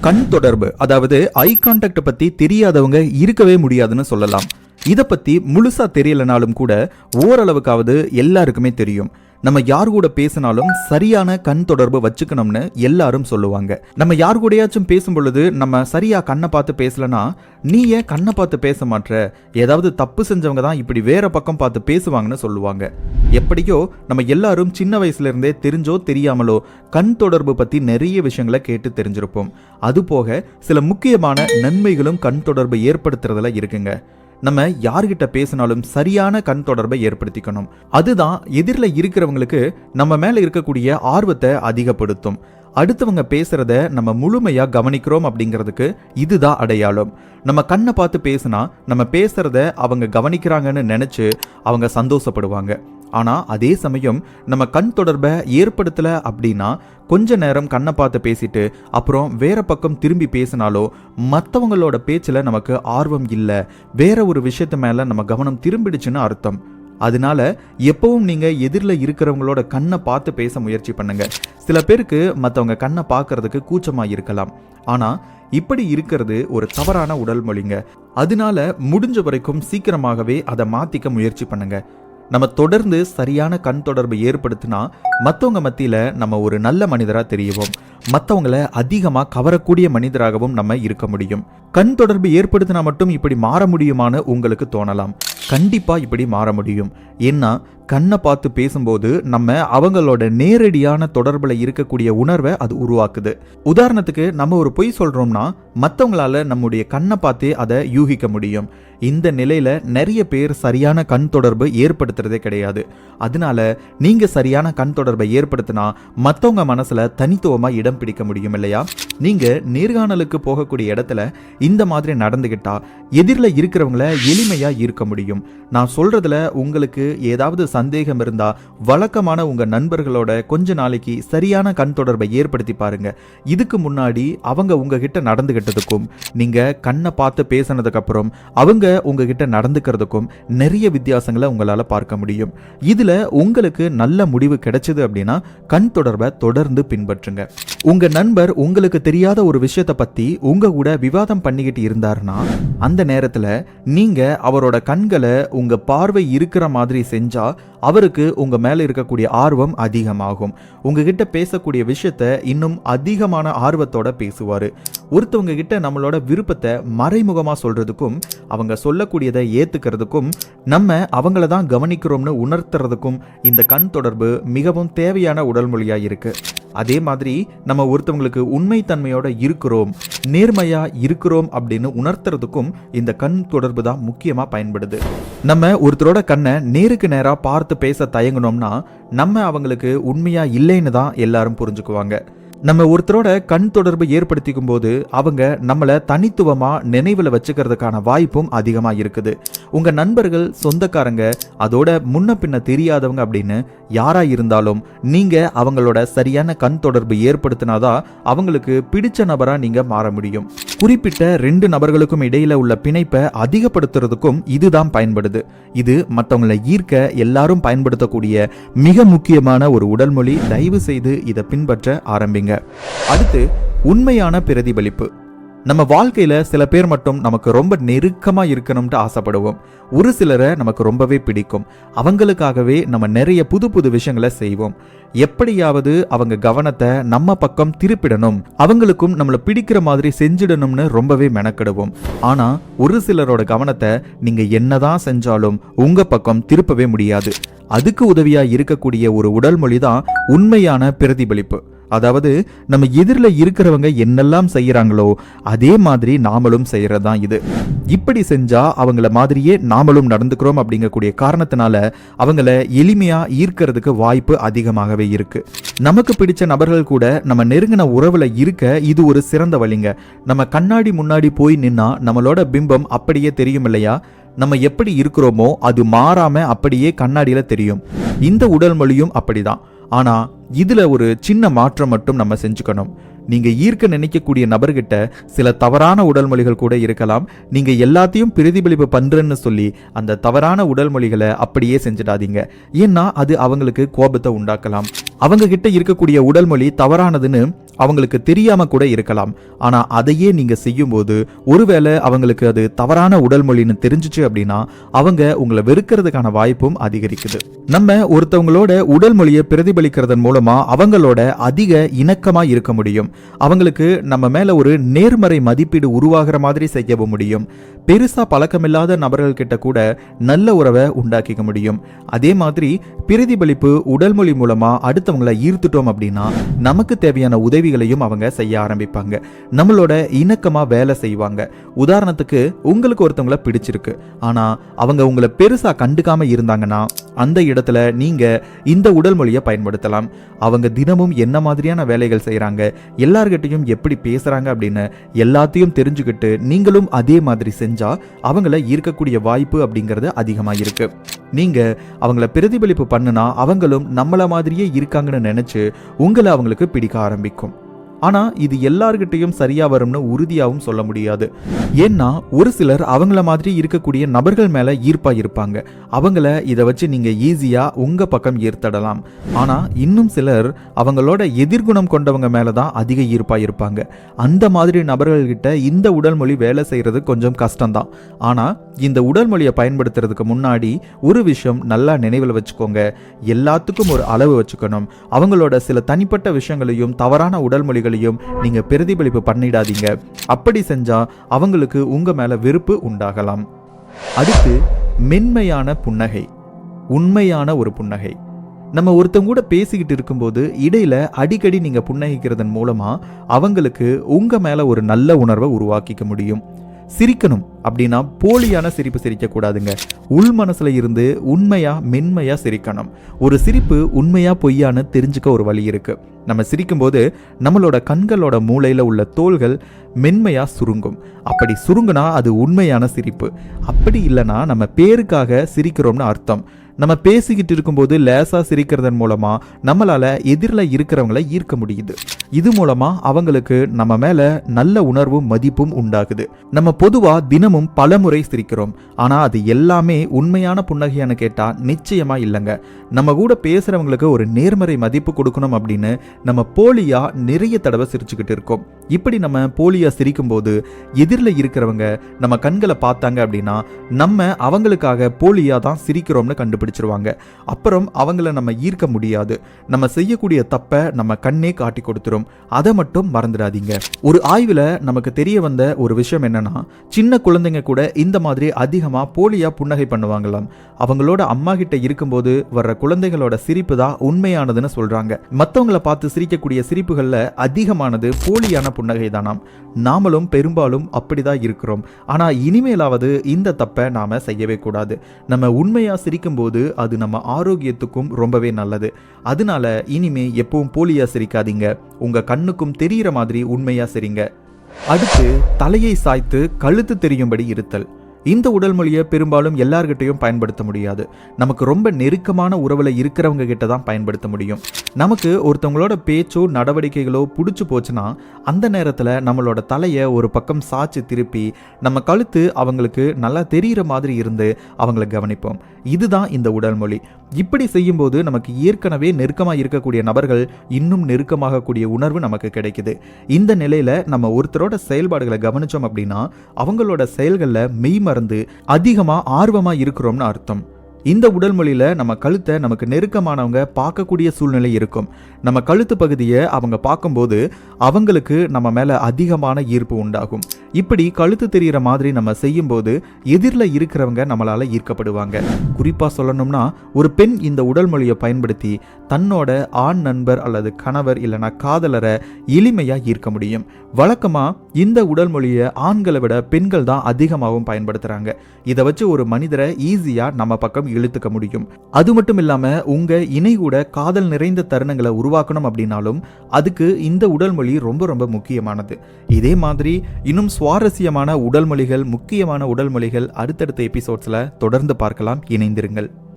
கண் தொடர்பு அதாவது ஐ கான்டாக்ட் பத்தி தெரியாதவங்க இருக்கவே முடியாதுன்னு சொல்லலாம். இதை பத்தி முழுசா தெரியலனாலும் கூட ஓரளவுக்காவது எல்லாருக்குமே தெரியும். நம்ம யார் கூட பேசினாலும் சரியான கண் தொடர்பு வச்சுக்கணும்னு எல்லாரும் சொல்லுவாங்க. நம்ம யார் கூடயாச்சும் பேசும் பொழுது நம்ம சரியா கண்ணை பார்த்து பேசலனா நீ ஏன் கண்ணை பார்த்து பேச மாட்ற? ஏதாவது தப்பு செஞ்சவங்க தான் இப்படி வேற பக்கம் பார்த்து பேசுவாங்கன்னு சொல்லுவாங்க. எப்படியோ நம்ம எல்லாரும் சின்ன வயசுல இருந்தே தெரிஞ்சோ தெரியாமலோ கண் தொடர்பு பத்தி நிறைய விஷயங்களை கேட்டு தெரிஞ்சிருப்போம். அது போக சில முக்கியமான நன்மைகளும் கண் தொடர்பு ஏற்படுத்துறதுல இருக்குங்க. நம்ம யார்கிட்ட பேசினாலும் சரியான கண் தொடர்பை ஏற்படுத்திக்கணும். அதுதான் எதிரில் இருக்கிறவங்களுக்கு நம்ம மேலே இருக்கக்கூடிய ஆர்வத்தை அதிகப்படுத்தும். அடுத்தவங்க பேசுறத நம்ம முழுமையா கவனிக்கிறோம் அப்படிங்கிறதுக்கு இதுதான் அடையாளம். நம்ம கண்ணை பார்த்து பேசினா நம்ம பேசுறத அவங்க கவனிக்கிறாங்கன்னு நினைச்சு அவங்க சந்தோஷப்படுவாங்க. ஆனால் அதே சமயம் நம்ம கண் தொடர்பை ஏற்படுத்தலை அப்படின்னா கொஞ்ச நேரம் கண்ணை பார்த்து பேசிட்டு அப்புறம் வேற பக்கம் திரும்பி பேசினாலோ மற்றவங்களோட பேச்சில் நமக்கு ஆர்வம் இல்லை. வேற ஒரு விஷயத்து மேலே நம்ம கவனம் திரும்பிடுச்சுன்னு அர்த்தம். அதனால எப்பவும் நீங்க எதிரில் இருக்கிறவங்களோட கண்ணை பார்த்து பேச முயற்சி பண்ணுங்க. சில பேருக்கு மற்றவங்க கண்ணை பார்க்கறதுக்கு கூச்சமாக இருக்கலாம். ஆனால் இப்படி இருக்கிறது ஒரு தவறான உடல் மொழிங்க. அதனால முடிஞ்ச வரைக்கும் சீக்கிரமாகவே அதை மாத்திக்க முயற்சி பண்ணுங்க. நம்ம தொடர்ந்து சரியான கண் தொடர்பு ஏற்படுத்தினா மற்றவங்க மத்தியில நம்ம ஒரு நல்ல மனிதரா தெரியுவோம். மற்றவங்களை அதிகமா கவரக்கூடிய மனிதராகவும் நம்ம இருக்க முடியும். கண் தொடர்பு ஏற்படுத்தினா மட்டும் இப்படி மாற முடியுமான்னு உங்களுக்கு தோணலாம். கண்டிப்பாக இப்படி மாற முடியும். ஏன்னா கண்ணை பார்த்து பேசும்போது நம்ம அவங்களோட நேரடியான தொடர்பில் இருக்கக்கூடிய உணர்வை அது உருவாக்குது. உதாரணத்துக்கு நம்ம ஒரு பொய் சொல்கிறோம்னா மற்றவங்களால நம்முடைய கண்ணை பார்த்தே அதை யூகிக்க முடியும். இந்த நிலையில் நிறைய பேர் சரியான கண் தொடர்பு ஏற்படுத்துறதே கிடையாது. அதனால நீங்கள் சரியான கண் தொடர்பை ஏற்படுத்தினா மற்றவங்க மனசில் தனித்துவமாக இடம் பிடிக்க முடியும் இல்லையா? நீங்கள் நேர்காணலுக்கு போகக்கூடிய இடத்துல இந்த மாதிரி நடந்துக்கிட்டா எதிரில் இருக்கிறவங்கள எளிமையாக இருக்க முடியும். நான் சொல்றதுல உங்களுக்கு ஏதாவது சந்தேகம் இருந்தா வழக்கமான உங்க நண்பர்களோட கொஞ்ச நாளைக்கு சரியான கண் தொடர்பை ஏற்படுத்தி பாருங்க. இதுக்கு முன்னாடி அவங்க உங்ககிட்ட நடந்துகிட்டதுக்கும் நீங்க கண்ணை பார்த்து பேசினதுக்கு அப்புறம் அவங்க உங்ககிட்ட நடந்துக்கிறதுக்கும் நிறைய வித்தியாசங்களை உங்களால பார்க்க முடியும். இதுல உங்களுக்கு நல்ல முடிவு கிடைச்சது அப்படின்னா கண் தொடர்பை தொடர்ந்து பின்பற்றுங்க. உங்க நண்பர் உங்களுக்கு தெரியாத ஒரு விஷயத்தை பத்தி உங்க கூட விவாதம் பண்ணிக்கிட்டு இருந்தாருன்னா அந்த நேரத்துல நீங்க அவரோட கண்களை உங்க பார்வை இருக்கிற மாதிரி செஞ்சா அவருக்கு உங்க மேல இருக்கக்கூடிய ஆர்வம் அதிகமாகும். உங்ககிட்ட பேசக்கூடிய விஷயத்த இன்னும் அதிகமான ஆர்வத்தோட பேசுவாரு. ஒருத்தவங்க கிட்ட நம்மளோட விருப்பத்தை மறைமுகமா சொல்றதுக்கும் அவங்க சொல்லக்கூடியதை ஏத்துக்கிறதுக்கும் நம்ம அவங்கள தான் கவனிக்கிறோம்னு உணர்த்துறதுக்கும் இந்த கண் தொடர்பு மிகவும் தேவையான உடல் மொழியா இருக்கு. அதே மாதிரி நம்ம ஒருத்தவங்களுக்கு உண்மைத்தன்மையோட இருக்கிறோம் நேர்மையா இருக்கிறோம் அப்படின்னு உணர்த்துறதுக்கும் இந்த கண் தொடர்பு தான் முக்கியமா பயன்படுது. நம்ம ஒருத்தரோட கண்ணை நேருக்கு நேராக பார்த்து பேச தயங்கினோம்னா நம்ம அவங்களுக்கு உண்மையா இல்லைன்னு தான் எல்லாரும் புரிஞ்சுக்குவாங்க. நம்ம ஒருத்தரோட கண் தொடர்பு ஏற்படுத்திக்கும் போது அவங்க நம்மளை தனித்துவமாக நினைவில் வச்சுக்கிறதுக்கான வாய்ப்பும் அதிகமாக இருக்குது. உங்கள் நண்பர்கள் சொந்தக்காரங்க அதோட முன்ன பின்ன தெரியாதவங்க அப்படின்னு யாராக இருந்தாலும் நீங்கள் அவங்களோட சரியான கண் தொடர்பு ஏற்படுத்தினாதான் அவங்களுக்கு பிடிச்ச நபராக நீங்கள் மாற முடியும். குறிப்பிட்ட ரெண்டு நபர்களுக்கும் இடையில உள்ள பிணைப்பை அதிகப்படுத்துறதுக்கும் இதுதான் பயன்படுது. இது மற்றவங்களை ஈர்க்க எல்லாரும் பயன்படுத்தக்கூடிய மிக முக்கியமான ஒரு உடல் மொழி. தயவு செய்து இதை பின்பற்ற ஆரம்பிங்க. அடுத்து உண்மையான பிரதிபலிப்பு. நம்ம வாழ்க்கையில சில பேர் மட்டும் நமக்கு ரொம்ப நெருக்கமா இருக்கணும்ட்டு ஆசைப்படுவோம். ஒரு சிலரை நமக்கு ரொம்பவே பிடிக்கும். அவங்களுக்காகவே நம்ம நிறைய புது புது விஷயங்களை செய்வோம். எப்படியாவது அவங்க கவனத்தை நம்ம பக்கம் திருப்பிடணும். அவங்களுக்கும் நம்மளை பிடிக்கிற மாதிரி செஞ்சிடணும்னு ரொம்பவே மெனக்கிடுவோம். ஆனா ஒரு சிலரோட கவனத்தை நீங்க என்னதான் செஞ்சாலும் உங்க பக்கம் திருப்பவே முடியாது. அதுக்கு உதவியா இருக்கக்கூடிய ஒரு உடல் மொழி தான் உண்மையான பிரதிபலிப்பு. அதாவது நம்ம எதிரில் இருக்கிறவங்க என்னெல்லாம் செய்கிறாங்களோ அதே மாதிரி நாமளும் செய்யறது தான் இது. இப்படி செஞ்சா அவங்கள மாதிரியே நாமளும் நடந்துக்கிறோம் அப்படிங்கக்கூடிய காரணத்தினால அவங்கள எளிமையா ஈர்க்கிறதுக்கு வாய்ப்பு அதிகமாகவே இருக்கு. நமக்கு பிடிச்ச நபர்கள் கூட நம்ம நெருங்கின உறவுல இருக்க இது ஒரு சிறந்த வழிங்க. நம்ம கண்ணாடி முன்னாடி போய் நின்னா நம்மளோட பிம்பம் அப்படியே தெரியும் இல்லையா? நம்ம எப்படி இருக்கிறோமோ அது மாறாம அப்படியே கண்ணாடியில தெரியும். இந்த உடல் மொழியும் அப்படிதான். ஆனால் இதில் ஒரு சின்ன மாற்றம் மட்டும் நம்ம செஞ்சுக்கணும். நீங்கள் ஈர்க்க நினைக்கக்கூடிய நபர்கிட்ட சில தவறான உடல் மொழிகள் கூட இருக்கலாம். நீங்கள் எல்லாத்தையும் பிரதிபலிப்பு பண்ணுறேன்னு சொல்லி அந்த தவறான உடல் மொழிகளை அப்படியே செஞ்சிடாதீங்க. ஏன்னா அது அவங்களுக்கு கோபத்தை உண்டாக்கலாம். அவங்க கிட்ட இருக்கக்கூடிய உடல் மொழி தவறானதுன்னு அவங்களுக்கு தெரியாம கூட இருக்கலாம். ஆனா அதையே நீங்க செய்யும்போது ஒருவேளை அவங்களுக்கு அது தவறான உடல் மொழின்னு தெரிஞ்சுச்சு அப்படின்னா அவங்க உங்களை வெறுக்கிறதுக்கான வாய்ப்பும் அதிகரிக்குது. நம்ம ஒருத்தவங்களோட உடல் மொழியை பிரதிபலிக்கிறதன் மூலமா அவங்களோட அதிக இணக்கமா இருக்க முடியும். அவங்களுக்கு நம்ம மேல ஒரு நேர்மறை மதிப்பீடு உருவாகிற மாதிரி செய்யவும் முடியும். பெருசா பழக்கமில்லாத நபர்கள் கிட்ட கூட நல்ல உறவை உண்டாக்கிக்க முடியும். அதே மாதிரி பிரதிபலிப்பு உடல் மொழி மூலமா அடுத்தவங்களை ஈர்த்துட்டோம் அப்படின்னா நமக்கு தேவையான உதவி உதவிகளையும் அவங்க செய்ய ஆரம்பிப்பாங்க. நம்மளோட இணக்கமா வேலை செய்வாங்க. உதாரணத்துக்கு உங்களுக்கு ஒருத்தவங்கள பிடிச்சிருக்கு. ஆனா அவங்க உங்களை பெருசா கண்டுக்காம இருந்தாங்கன்னா அந்த இடத்துல நீங்க இந்த உடல் மொழியை பயன்படுத்தலாம். அவங்க தினமும் என்ன மாதிரியான வேலைகள் செய்கிறாங்க எல்லார்கிட்டையும் எப்படி பேசுறாங்க அப்படின்னு எல்லாத்தையும் தெரிஞ்சுக்கிட்டு நீங்களும் அதே மாதிரி செஞ்சா அவங்கள ஈர்க்கக்கூடிய வாய்ப்பு அப்படிங்கிறது அதிகமாக இருக்கு. நீங்க அவங்கள பிரதிபலிப்பு பண்ணுனா அவங்களும் நம்மள மாதிரியே இருக்காங்கன்னு நினைச்சு உங்களை அவங்களுக்கு பிடிக்க ஆரம்பிக்கும். ஆனா இது எல்லார்கிட்டையும் சரியா வரும்னு உறுதியாகவும் சொல்ல முடியாது. ஏன்னா ஒரு சிலர் அவங்கள மாதிரி இருக்கக்கூடிய நபர்கள் மேல ஈர்ப்பா இருப்பாங்க. அவங்கள இதை வச்சு நீங்க ஈஸியா உங்க பக்கம் ஈர்த்தடலாம் ஆனா இன்னும் சிலர் அவங்களோட எதிர்குணம் கொண்டவங்க மேலே தான் அதிக ஈர்ப்பா இருப்பாங்க. அந்த மாதிரி நபர்கள்கிட்ட இந்த உடல் மொழி வேலை செய்யறது கொஞ்சம் கஷ்டம்தான். ஆனா இந்த உடல் மொழியை பயன்படுத்துறதுக்கு முன்னாடி ஒரு விஷயம் நல்லா நினைவில் வச்சுக்கோங்க. எல்லாத்துக்கும் ஒரு அளவு வச்சுக்கணும். அவங்களோட சில தனிப்பட்ட விஷயங்களையும் தவறான உடல் மொழிகளையும் நீங்கள் பிரதிபலிப்பு பண்ணிடாதீங்க. அப்படி செஞ்சால் அவங்களுக்கு உங்கள் மேலே வெறுப்பு உண்டாகலாம். அடுத்து மென்மையான புன்னகை. உண்மையான ஒரு புன்னகை. நம்ம ஒருத்தவங்க கூட பேசிக்கிட்டு இருக்கும்போது இடையில அடிக்கடி நீங்க புன்னகிக்கிறதன் மூலமா அவங்களுக்கு உங்க மேல ஒரு நல்ல உணர்வை உருவாக்கிக்க முடியும். சிரிக்கணும் அப்படின்னா போலியான சிரிப்பு சிரிக்க கூடாதுங்க உள் மனசில் இருந்து உண்மையாக மென்மையாக சிரிக்கணும். ஒரு சிரிப்பு உண்மையாக பொய்யான்னு தெரிஞ்சுக்க ஒரு வழி இருக்குது நம்ம சிரிக்கும்போது நம்மளோட கண்களோட மூளையில் உள்ள தோள்கள் மென்மையாக சுருங்கும். அப்படி சுருங்குனா அது உண்மையான சிரிப்பு. அப்படி இல்லைன்னா நம்ம பேருக்காக சிரிக்கிறோம்னு அர்த்தம். நம்ம பேசிக்கிட்டு இருக்கும்போது லேசாக சிரிக்கிறதன் மூலமாக நம்மளால் எதிரில் இருக்கிறவங்களை ஈர்க்க முடியுது. இது மூலமாக அவங்களுக்கு நம்ம மேலே நல்ல உணர்வும் மதிப்பும் உண்டாகுது. நம்ம பொதுவாக தினமும் பல முறை சிரிக்கிறோம். ஆனால் அது எல்லாமே உண்மையான புன்னகையானு கேட்டால் நிச்சயமாக இல்லைங்க. நம்ம கூட பேசுகிறவங்களுக்கு ஒரு நேர்மறை மதிப்பு கொடுக்கணும் அப்படின்னு நம்ம போலியா நிறைய தடவை சிரிச்சுக்கிட்டு இருக்கோம். இப்படி நம்ம போலியா சிரிக்கும் போது எதிரில் இருக்கிறவங்க நம்ம கண்களை பார்த்தாங்க அப்படின்னா நம்ம அவங்களுக்காக போலியா தான் சிரிக்கிறோம்னு கண்டுபிடிச்சிருவாங்க அப்புறம் அவங்கள நம்ம ஈர்க்க முடியாது. நம்ம செய்யக்கூடிய தப்பை நம்ம கண்ணே காட்டி கொடுத்துரும். அதை மட்டும் மறந்துடாதீங்க. ஒரு ஆய்வுல நமக்கு தெரிய வந்த ஒரு விஷயம் என்னன்னா சின்ன குழந்தைங்க கூட இந்த மாதிரி அதிகமா போலியா புன்னகை பண்ணுவாங்களாம். அவங்களோட அம்மா கிட்ட இருக்கும்போது வர்ற குழந்தைகளோட சிரிப்பு தான் உண்மையானதுன்னு சொல்றாங்க. மற்றவங்களை பார்த்து சிரிக்கக்கூடிய சிரிப்புகளில் அதிகமானது போலியான புன்னகை தானாம். நாமளும் பெரும்பாலும் அப்படிதான் இருக்கிறோம். ஆனா இனிமேலாவது இந்த தப்பை நாம செய்யவே கூடாது. நம்ம உண்மையா சிரிக்கும்போது அது நம்ம ஆரோக்கியத்துக்கும் ரொம்பவே நல்லது. அதனால இனிமே எப்பவும் போலியா சிரிக்காதீங்க. உங்க கண்ணுக்கும் தெரியிற மாதிரி உண்மையா சிரிங்க. அடுத்து தலையை சாய்த்து கழுத்து தெரியும்படி இருத்தல். இந்த உடல் மொழியை பெரும்பாலும் எல்லார்கிட்டையும் பயன்படுத்த முடியாது. நமக்கு ரொம்ப நெருக்கமான உறவில் இருக்கிறவங்க கிட்ட தான் பயன்படுத்த முடியும். நமக்கு ஒருத்தவங்களோட பேச்சோ நடவடிக்கைகளோ பிடிச்சி போச்சுன்னா அந்த நேரத்தில் நம்மளோட தலையை ஒரு பக்கம் சாய்ச்சி திருப்பி நம்ம கழுத்து அவங்களுக்கு நல்லா தெரிகிற மாதிரி இருந்து அவங்கள கவனிப்போம். இதுதான் இந்த உடல் மொழி. இப்படி செய்யும்போது நமக்கு ஏற்கனவே நெருக்கமாக இருக்கக்கூடிய நபர்கள் இன்னும் நெருக்கமாகக்கூடிய உணர்வு நமக்கு கிடைக்குது. இந்த நிலையில் நம்ம ஒருத்தரோட செயல்பாடுகளை கவனிச்சோம் அப்படின்னா அவங்களோட செயல்களில் மெய்ம மறந்து அதிகமாக ஆர்வமாக இருக்கிறோம்னு அர்த்தம். இந்த உடல் மொழியில நம்ம கழுத்தை நமக்கு நெருக்கமானவங்க பார்க்கக்கூடிய சூழ்நிலை இருக்கும். நம்ம கழுத்து பகுதியை அவங்க பார்க்கும்போது அவங்களுக்கு நம்ம மேல அதிகமான ஈர்ப்பு உண்டாகும். இப்படி கழுத்து தெரிகிற மாதிரி நம்ம செய்யும்போது எதிரில் இருக்கிறவங்க நம்மளால ஈர்க்கப்படுவாங்க. குறிப்பாக சொல்லணும்னா ஒரு பெண் இந்த உடல் மொழியை பயன்படுத்தி தன்னோட ஆண் நண்பர் அல்லது கணவர் இல்லைனா காதலரை எளிமையாக ஈர்க்க முடியும். வழக்கமாக இந்த உடல் மொழியை ஆண்களை விட பெண்கள் தான் அதிகமாகவும் பயன்படுத்துகிறாங்க இதை வச்சு ஒரு மனிதரை ஈஸியாக நம்ம பக்கம் இழுத்துக்க முடியும். அது மட்டும் இல்லாம உங்க இணை கூட காதல் நிறைந்த தருணங்களை உருவாக்கணும் அப்படின்னாலும் அதுக்கு இந்த உடல் மொழி ரொம்ப ரொம்ப முக்கியமானது. இதே மாதிரி இன்னும் சுவாரஸ்யமான உடல் மொழிகள் முக்கியமான உடல் மொழிகள் அடுத்தடுத்த எபிசோட்ஸ்ல தொடர்ந்து பார்க்கலாம். இணைந்திருங்கள்.